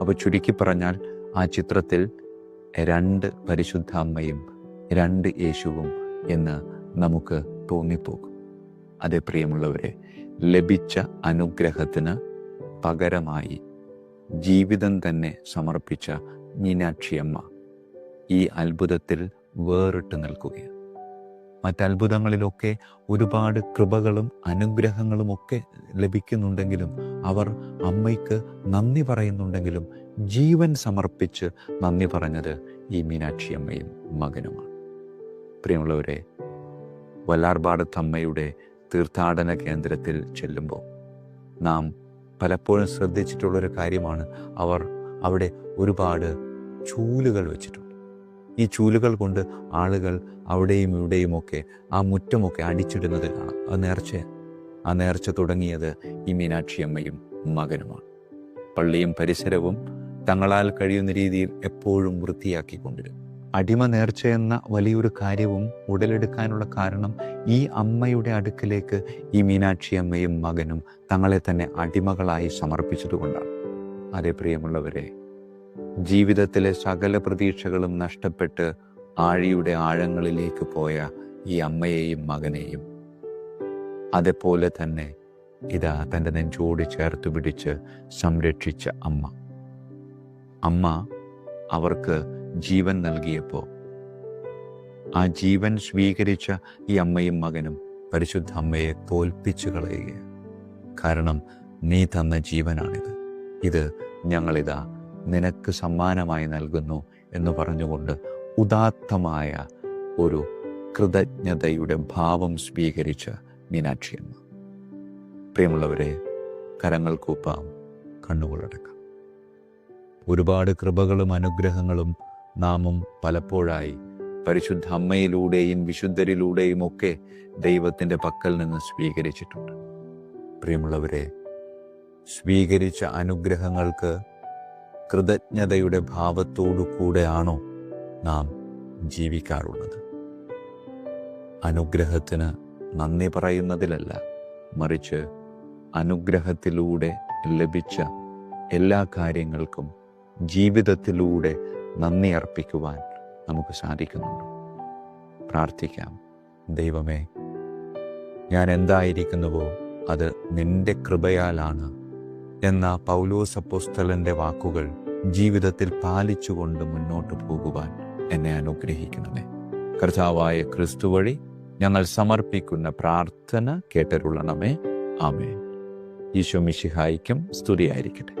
അപ്പോൾ ചുരുക്കി പറഞ്ഞാൽ ആ ചിത്രത്തിൽ രണ്ട് പരിശുദ്ധ അമ്മയും രണ്ട് യേശുവും എന്ന് നമുക്ക് തോന്നിപ്പോകും. അതേ പ്രിയമുള്ളവരെ ലഭിച്ച അനുഗ്രഹത്തിന് പകരമായി ജീവിതം തന്നെ സമർപ്പിച്ച മീനാക്ഷിയമ്മ ഈ അത്ഭുതത്തിൽ വേറിട്ട് നിൽക്കുകയാണ്. മറ്റത്ഭുതങ്ങളിലൊക്കെ ഒരുപാട് കൃപകളും അനുഗ്രഹങ്ങളും ഒക്കെ ലഭിക്കുന്നുണ്ടെങ്കിലും അവർ അമ്മയ്ക്ക് നന്ദി പറയുന്നുണ്ടെങ്കിലും ജീവൻ സമർപ്പിച്ച് നന്ദി പറഞ്ഞത് ഈ മീനാക്ഷി അമ്മയും മകനുമാണ്. പ്രിയമുള്ളവരെ വല്ലാർപാടത്തമ്മയുടെ തീർത്ഥാടന കേന്ദ്രത്തിൽ ചെല്ലുമ്പോൾ നാം പലപ്പോഴും ശ്രദ്ധിച്ചിട്ടുള്ളൊരു കാര്യമാണ് അവർ അവിടെ ഒരുപാട് ചൂലുകൾ വെച്ചിട്ടുണ്ട്. ഈ ചൂലുകൾ കൊണ്ട് ആളുകൾ അവിടെയും ഇവിടെയുമൊക്കെ ആ മുറ്റമൊക്കെ അടിച്ചിടുന്നത് കാണാം. അത് നേർച്ച ആ നേർച്ച തുടങ്ങിയത് ഈ മീനാക്ഷിയമ്മയും മകനുമാണ്. പള്ളിയും പരിസരവും തങ്ങളാൽ കഴിയുന്ന രീതിയിൽ എപ്പോഴും വൃത്തിയാക്കിക്കൊണ്ടിരും അടിമ നേർച്ച എന്ന വലിയൊരു കാര്യവും ഉടലെടുക്കാനുള്ള കാരണം ഈ അമ്മയുടെ അടുക്കിലേക്ക് ഈ മീനാക്ഷി അമ്മയും മകനും തങ്ങളെ തന്നെ അടിമകളായി സമർപ്പിച്ചതുകൊണ്ടാണ്. അതേ പ്രിയമുള്ളവരെ ജീവിതത്തിലെ സകല പ്രതീക്ഷകളും നഷ്ടപ്പെട്ട് ആഴിയുടെ ആഴങ്ങളിലേക്ക് പോയ ഈ അമ്മയെയും മകനെയും അതേപോലെ തന്നെ ഇതാ തന്റെ നെഞ്ചോട് ചേർത്ത് പിടിച്ച് സംരക്ഷിച്ച അമ്മ. അമ്മ അവർക്ക് ജീവൻ നൽകിയപ്പോൾ. ആ ജീവൻ സ്വീകരിച്ച ഈ അമ്മയും മകനും പരിശുദ്ധ അമ്മയെ തോൽപ്പിച്ചു കളയുകയാണ്. കാരണം നീ തന്ന ജീവനാണിത്. ഇത് ഞങ്ങളിതാ നിനക്ക് സമ്മാനമായി നൽകുന്നു എന്ന് പറഞ്ഞുകൊണ്ട് ഉദാത്തമായ ഒരു കൃതജ്ഞതയുടെ ഭാവം സ്വീകരിച്ച മീനാക്ഷി അമ്മ പ്രിയമുള്ളവരെ കരങ്ങൾ കൂപ്പാം കണ്ണുകളടക്കാം ഒരുപാട് കൃപകളും അനുഗ്രഹങ്ങളും നാമും പലപ്പോഴായി പരിശുദ്ധ അമ്മയിലൂടെയും വിശുദ്ധരിലൂടെയും ഒക്കെ ദൈവത്തിന്റെ പക്കൽ നിന്ന് സ്വീകരിച്ചിട്ടുണ്ട്. പ്രിയമുള്ളവരെ സ്വീകരിച്ച അനുഗ്രഹങ്ങൾക്ക് കൃതജ്ഞതയുടെ ഭാവത്തോടു കൂടെയാണോ നാം ജീവിക്കാറുള്ളത്? അനുഗ്രഹത്തിന് നന്ദി പറയുന്നതിലല്ല മറിച്ച് അനുഗ്രഹത്തിലൂടെ ലഭിച്ച എല്ലാ കാര്യങ്ങൾക്കും ജീവിതത്തിലൂടെ നന്ദി അർപ്പിക്കുവാൻ നമുക്ക് സാധിക്കുന്നുണ്ട്. പ്രാർത്ഥിക്കാം. ദൈവമേ ഞാൻ എന്തായിരിക്കുന്നുവോ അത് നിന്റെ കൃപയാലാണ് എന്ന പൗലോസ് അപ്പോസ്തലന്റെ വാക്കുകൾ ജീവിതത്തിൽ പാലിച്ചുകൊണ്ട് മുന്നോട്ട് പോകുവാൻ എന്നെ അനുഗ്രഹിക്കണമേ. കർത്താവായ ക്രിസ്തു വഴി ഞങ്ങൾ സമർപ്പിക്കുന്ന പ്രാർത്ഥന കേട്ടരുള്ളണമേ ആമേ ഈശോ മിഷിഹായിക്കും സ്തുതിയായിരിക്കട്ടെ.